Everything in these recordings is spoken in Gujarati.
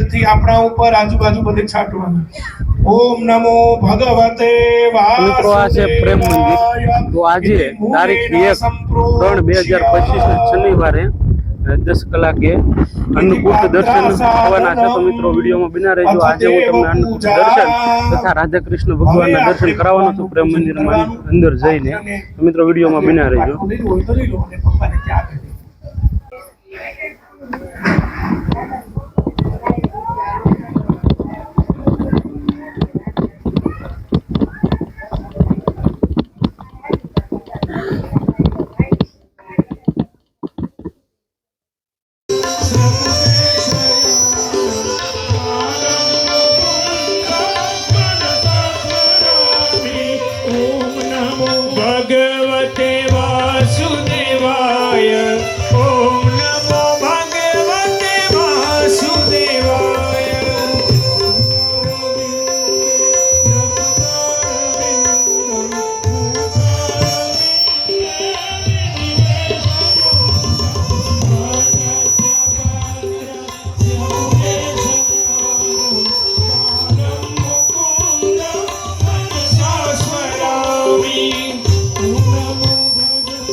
જલથી આપણા ઉપર આજુબાજુ બધે છાંટવાનું. ઓમ નમો ભગવતે મિત્રો આ છે પ્રેમ મંદિર. તો આજે તારીખ એક ત્રણ બે હજાર પચીસ શનિવારે દસ કલાકે અન્નકૂટ દર્શન થવાના છે. તો મિત્રો વિડીયોમાં બિના રહેજો. આજે હું તમને અન્નકૂટ દર્શન તથા રાધા કૃષ્ણ ભગવાનના દર્શન કરાવવાનો છું. પ્રેમ મંદિરમાં અંદર જઈને. તો મિત્રો વિડીયોમાં બિના રહેજો હોય તો લઈ લો અને પપ્પાને ત્યાં આપી દે. ભગવતે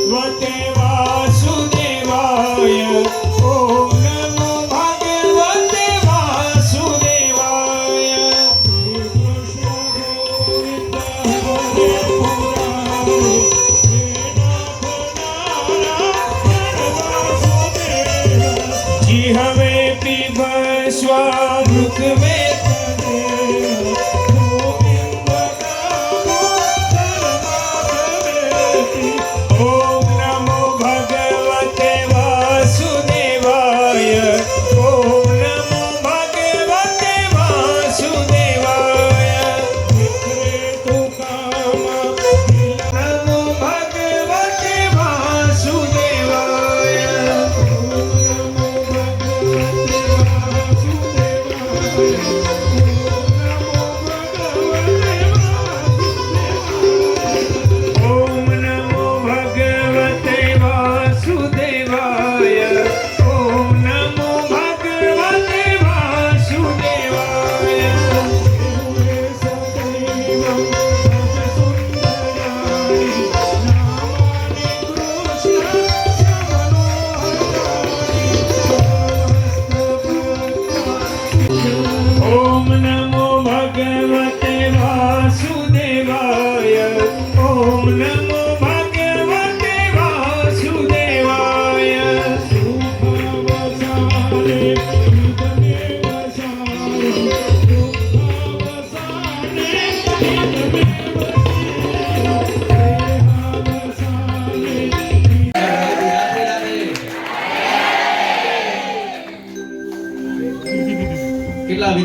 ભગવતે વાસુદેવાય.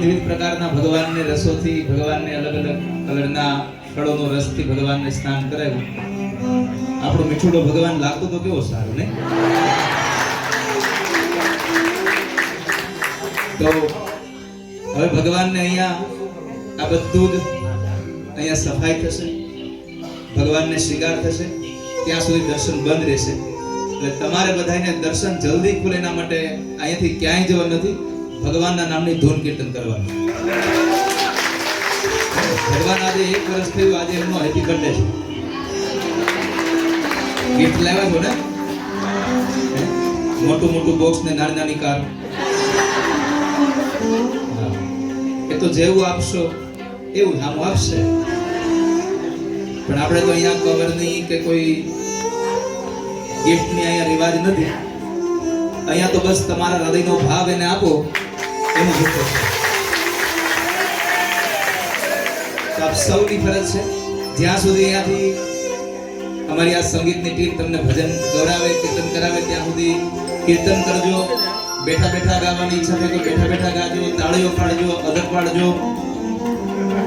કેટલા વિધ વિધ પ્રકારના ભગવાનને રસોથી, ભગવાનને અલગ અલગ કલરના ફળોનો રસથી ભગવાનને સ્નાન કરાવ્યું. આપણો મીઠુડો ભગવાન લાગતો તો કેવો સારો ને તો હવે ભગવાનને અહીંયા આ બધું જ અહીંયા સફાઈ થશે, ભગવાનને શિકાર થશે, ત્યાં સુધી દર્શન બંધ રહેશે. એટલે તમારે બધાને દર્શન જલ્દી ખુલે એના માટે અહીંયાથી ક્યાંય જવા નથી. ભગવાનના નામની ધૂન કીર્તન કરવાનું. ભગવાન આજે એક વર્ષ થયું, આજે એમનો હેપી બર્થડે છે. ગિફ્ટ લાવ્યા છો ને? મોટું મોટું બોક્સ ને નાની નાની કાર એ તો જેવું આપશો, એવું સામું આપશે. પણ આપણે તો અહીંયા કવરની કે કોઈ ગિફ્ટની અહીંયા રિવાજ નથી. અહીંયા તો બસ તમારા હૃદયનો ભાવ એને આપો. ભજન ગૌરાવે કીર્તન કરજો, બેઠા બેઠા ગાવાની ઈચ્છા બેઠા બેઠા ગાજો, તાળીઓ પાડજો અદક પાડજો.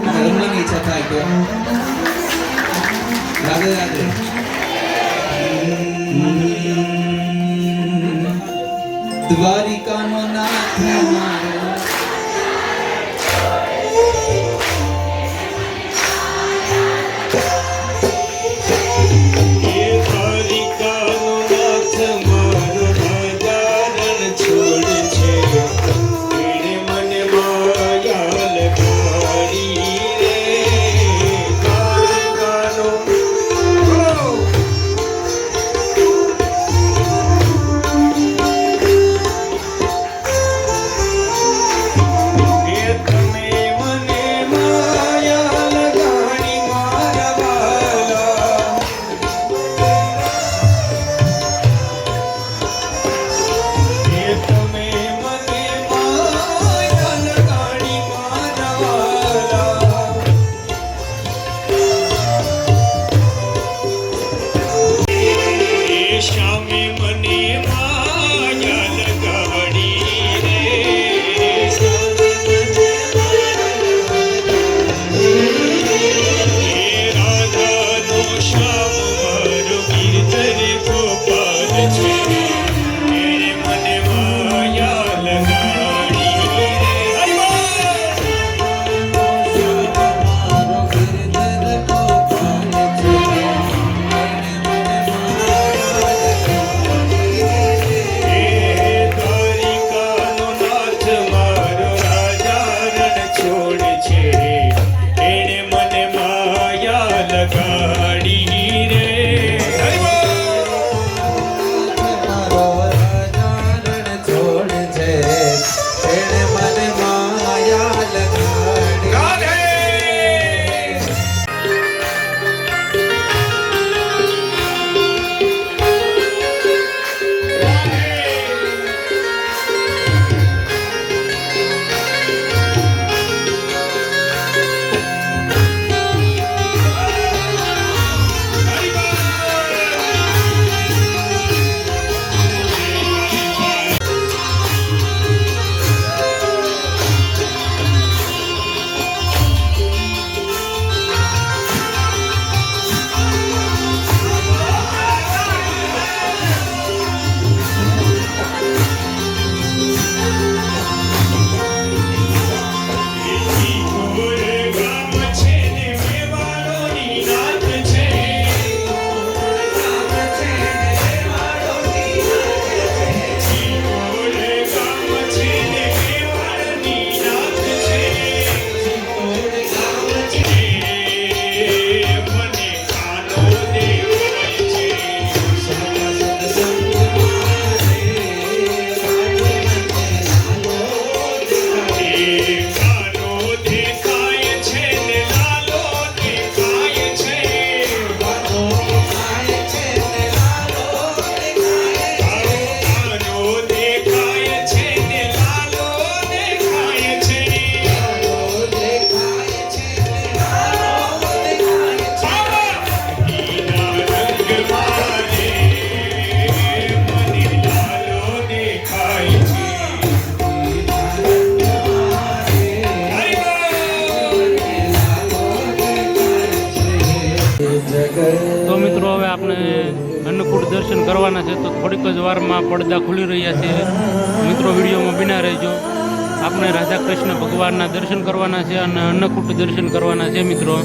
અને ઈચ્છા થાય તો રાધે નાથ દ્વારમાં પડદા ખુલી રહ્યા છે. મિત્રો, વિડીયોમાં બિના રહેજો. આપણે રાધા કૃષ્ણ ભગવાનના દર્શન કરવાના છે અને અન્નકૂટ દર્શન કરવાના છે, મિત્રો.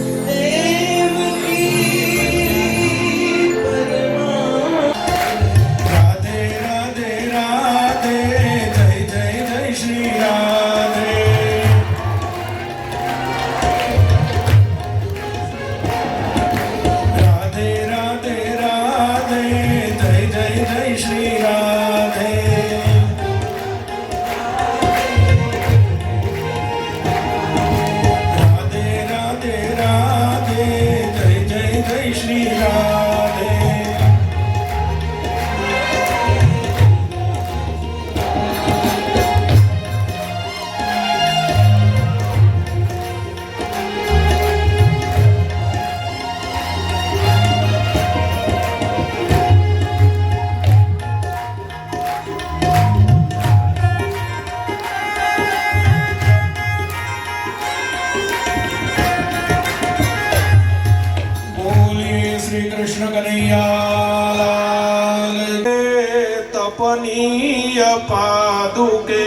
તપનીય પાદુકે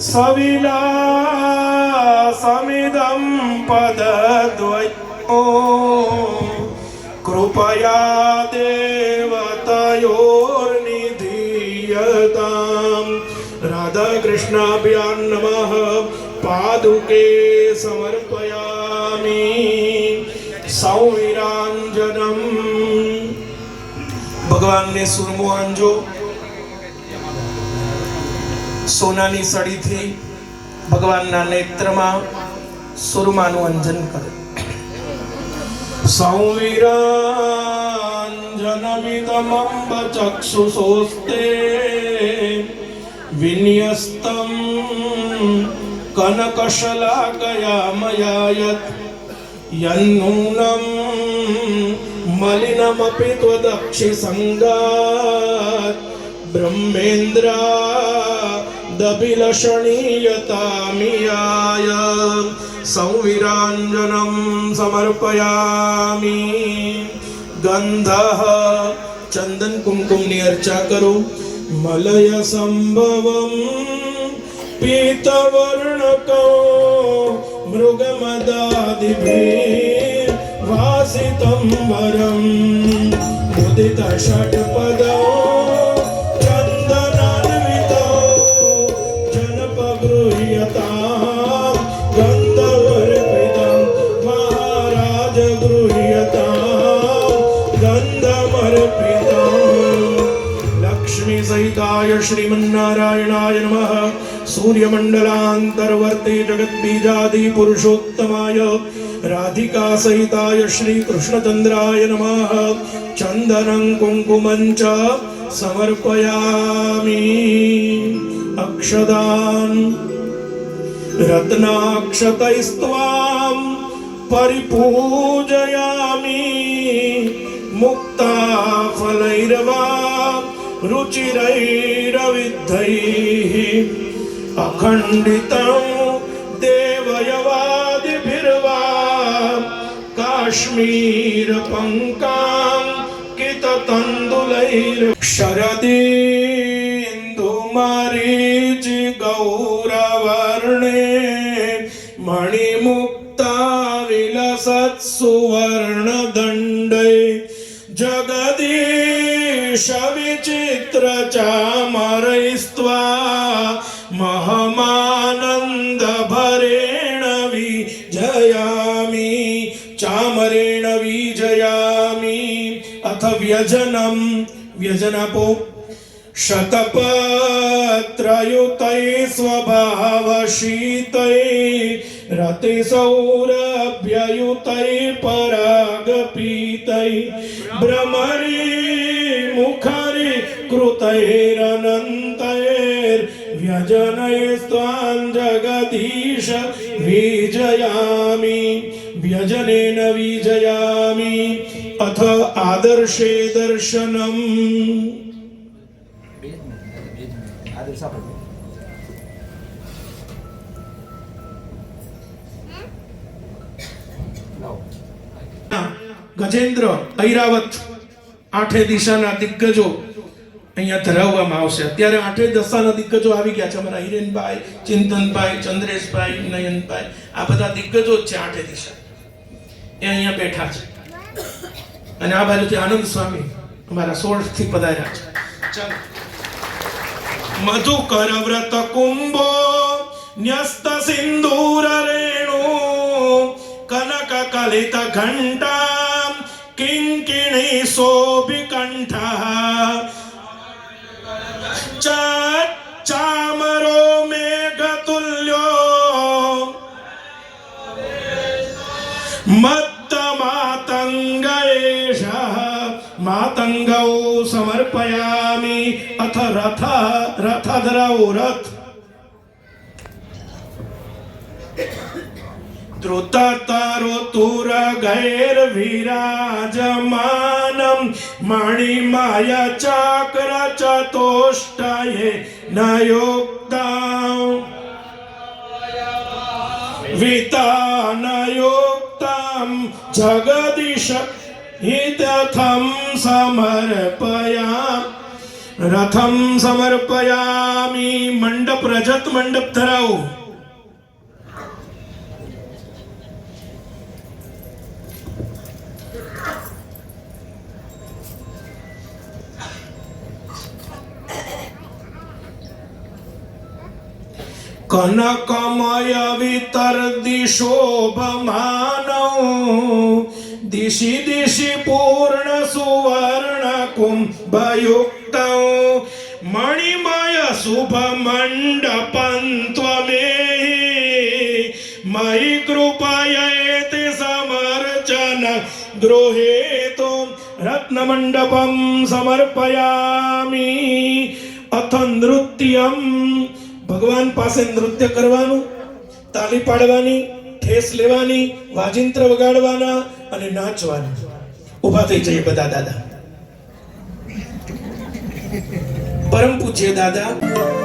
સવિલા સમિદમ પદદ્વયો કૃપયા દેવતયોર્નિધીયતામ રાધા કૃષ્ણાભ્યાન નમઃ પાદુકે સમર્પયામી સૌવિરાંજનમ ભગવાનને સુરમો અંજો સોનાની સળીથી ભગવાનના નેત્રમાં સુરમાનું અંજન કરો. સંવિરાંજનમિદમંબ ચક્ષુષોસ્તે વિન્યસ્તમ કનકશલાકયા મયાયત યન્નૂનમ मलिनमपि त्वदक्षिसङ्गात् ब्रह्मेन्द्रादभिलषणीयतामियाय संविराञ्जनं समर्पयामि गन्धः ચંદન કુમકુમની અર્ચા કરો મલય સંભવમ પીતવર્ણકો મૃગમદાદિભિર વાસિतं વરમ ઉદિત ષટ્પદો ચંદનાન્વિતો જનપગૃહ્યતામ ગંધર્વર્પિતમ મહારાજ ગૃહ્યતામ ગંધમર્પિતમ લક્ષ્મી સહિતાય શ્રીમન્નારાયણાય राधिकासहिताय श्रीकृष्णचन्द्राय नमः चन्दनं कुङ्कुमं च समर्पयामि अक्षदान् रत्नाक्षतैस्त्वां परिपूजयामि मुक्ताफलैरवा रुचिरैरविद्धैः अखण्डितम् काश्मीरपङ्कां किततण्डुलैर् शरदीन्दुमरीचि गौरवर्णे मणिमुक्ता विलसत्सुवर्णदण्डै जगदीश विचित्र વ્યજનમ વ્યજન આપો શતપત્રયુતય સ્વભાવશીતય રતિ સૌરભ્યયુતય પરાગપીતય બ્રહ્મરી મુખરી કૃતૈરનંદ मुखरि कृतैरनन्तैर्व्यजनैस्त्वां जगदीश विजयामि व्यजनेन विजयामि अथ आदर्शे दर्शनम् ગજેન્દ્ર ઐરાવત આઠે દિશાના દિગ્ગજો અહીંયા ધરાવવામાં આવશે. અત્યારે આઠે દસાના દિગ્ગજો આવી ગયા છે. અમારા હિરેનભાઈ, ચિંતનભાઈ, ચંદ્રેશભાઈ, નયનભાઈ. આ બધા દિગ્ગજો જ છે આઠે દિશા. એ અહીંયા બેઠા છે. અને આ બાજુથી આનંદ સ્વામી અમારા સોળથી પધાર્યા છે. ચાલો. મધુકર વ્રત કુંભો, ન્યસ્ત સિંદૂર રેણુ, કનક કલિત ઘંટા, કિંકિણી શોભિકંઠ चामरो मेघतुल्यो. मत्तमातङ्गेशः मातङ्गौ समर्पयामि अथ रथ रथधरौ रथ. ધ્રુત તારો તુર ગૈર વિરાજમાનમ. મણિ માયા ચાકર ચતોષ્ટયે નયોક્તા વિતાનયોક્તામ જગદીશ હિતથમ સમર્પયા રથમ સમર્પયામી. મંડપ રજત મંડપ ધરાવું. કનકમય વિતર દિશોભમાનૌ દિશી દિશી પૂર્ણ સુવર્ણ કુંભયુક્ત મણિમય શુભ મંડપં ત્વમેહી મયि કૃપયેતિ સમર્ચન ગૃહેતો. રત્નમંડપમ સમર્પયામિ. અથ નૃત્યમ ભગવાન પાસે નૃત્ય કરવાનું, તાલી પાડવાની, ઠેસ લેવાની, વાજિંત્ર વગાડવાના અને નાચવાની. ઊભા થઈ જઈએ બધા દાદા. પરમ પૂજ્ય દાદા.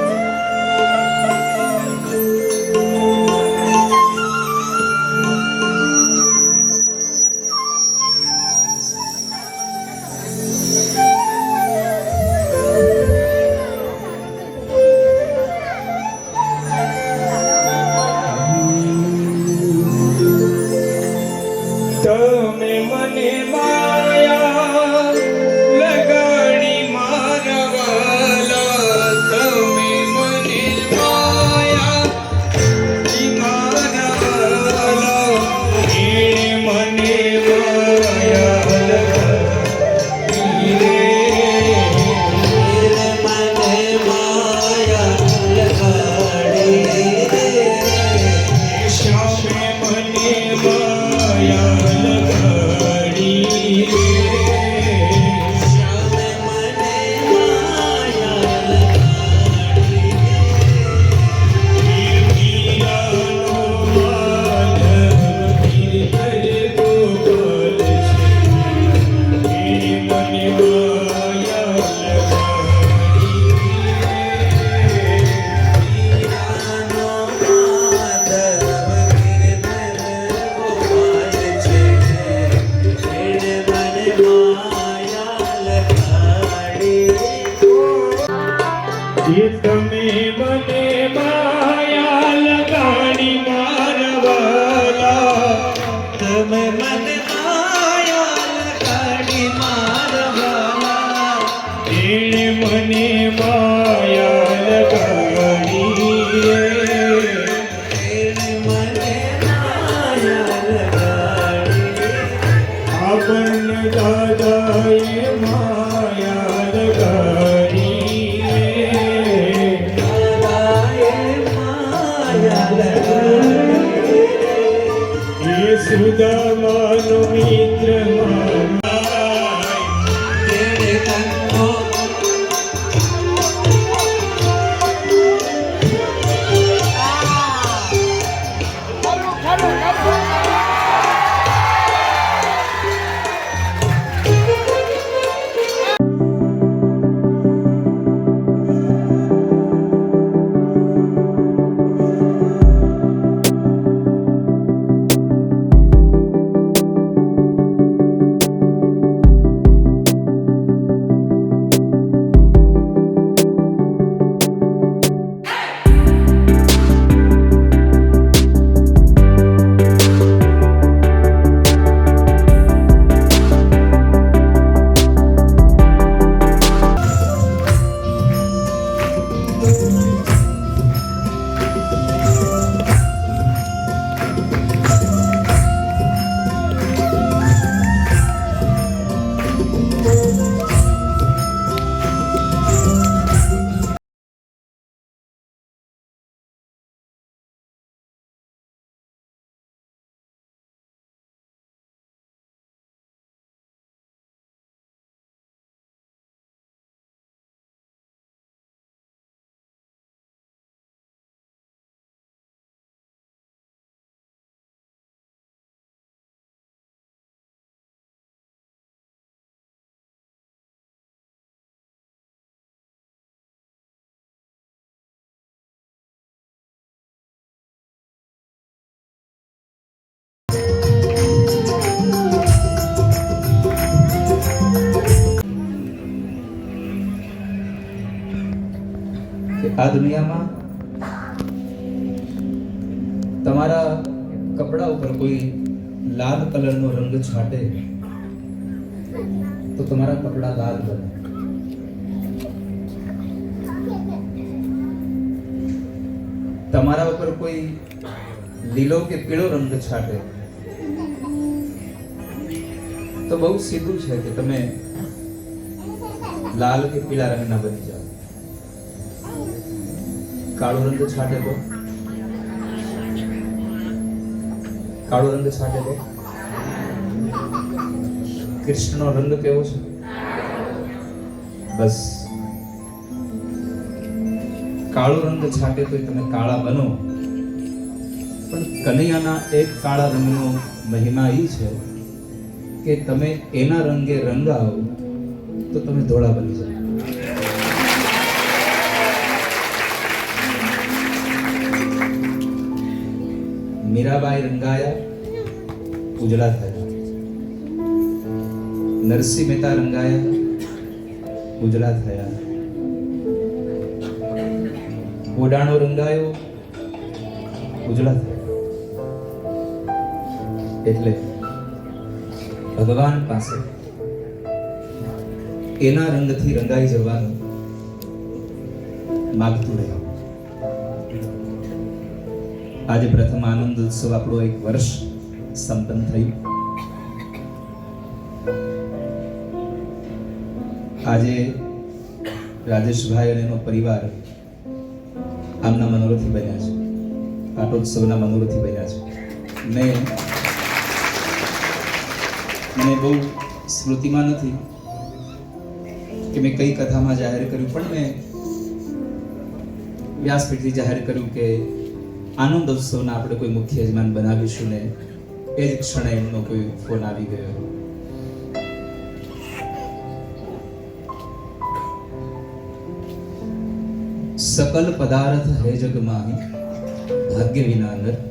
આ દુનિયામાં તમારા કપડા ઉપર કોઈ લાલ કલરનો રંગ છાંટે તો તમારા કપડા લાલ બને. તમારા ઉપર કોઈ લીલો કે પીળો રંગ છાંટે તો બહુ સીધું છે કે તમે લાલ કે પીળા રંગના બની જાઓ. કાળો રંગ છાંટે તો? કાળો રંગ છાંટે તો? કૃષ્ણનો રંગ કેવો છે? બસ. કાળો રંગ છાંટે તો તમે કાળા બનો. પણ કનૈયાના એક કાળા રંગનો મહિમા એ છે કે તમે એના રંગે રંગાવો તો તમે ધોળા બની જાઓ. મીરાબાઈ રંગાયા, ઉજળા થયા. નરસિંહ મહેતા રંગાયા, ઉજળા થયા. ઓડાણો રંગાયો, ઉજળા થયા. એટલે ભગવાન પાસે એના રંગથી રંગાઈ જવાનું માગતું રહ્યું. આજે પ્રથમ આનંદ ઉત્સવ આપણો એક વર્ષ સંપન્ન થયું. આજે રાજેશભાઈ અને એનો પરિવાર આમના મનોરથી બન્યા છે. પાટોત્સવના મનોરથી બન્યા છે. મેં મને બહુ સ્મૃતિમાં નથી કે મેં કઈ કથામાં જાહેર કર્યું, પણ મેં વ્યાસપીઠથી જાહેર કર્યું કે આનંદ ઉત્સવના આપણે કોઈ મુખ્ય યજમાન બનાવીશું ને એ જ ક્ષણે એમનો કોઈ ફોન આવી ગયો. સકલ પદાર્થ હે જગ ભાગ્ય વિના નર